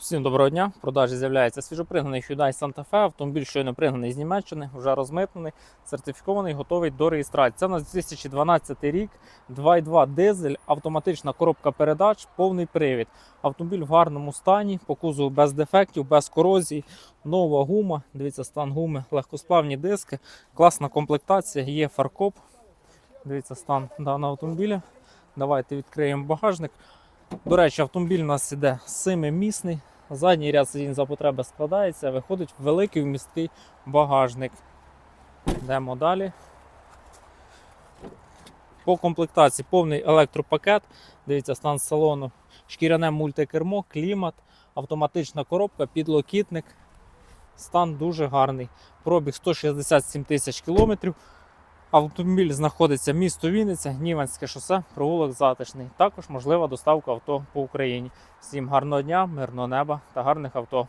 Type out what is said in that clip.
Всім доброго дня. В продажі з'являється свіжопригнаний Hyundai Santa Fe. Автомобіль щойно пригнаний з Німеччини, вже розмитнений, сертифікований, готовий до реєстрації. Це у нас 2012 рік, 2.2 дизель, автоматична коробка передач, повний привід. Автомобіль в гарному стані, по кузову без дефектів, без корозії, нова гума. Дивіться, стан гуми, легкосплавні диски, класна комплектація, є фаркоп. Дивіться, стан даного автомобіля. Давайте відкриємо багажник. До речі, автомобіль у нас іде семимісний. Задній ряд сидінь за потреби складається, виходить великий вмісткий багажник. Йдемо далі. По комплектації повний електропакет. Дивіться, стан салону, шкіряне мультикермо, клімат, автоматична коробка, підлокітник. Стан дуже гарний. Пробіг 167 тисяч кілометрів. Автомобіль знаходиться місто Вінниця, Гніванське шосе, провулок затишний. Також можлива доставка авто по Україні. Всім гарного дня, мирного неба та гарних авто.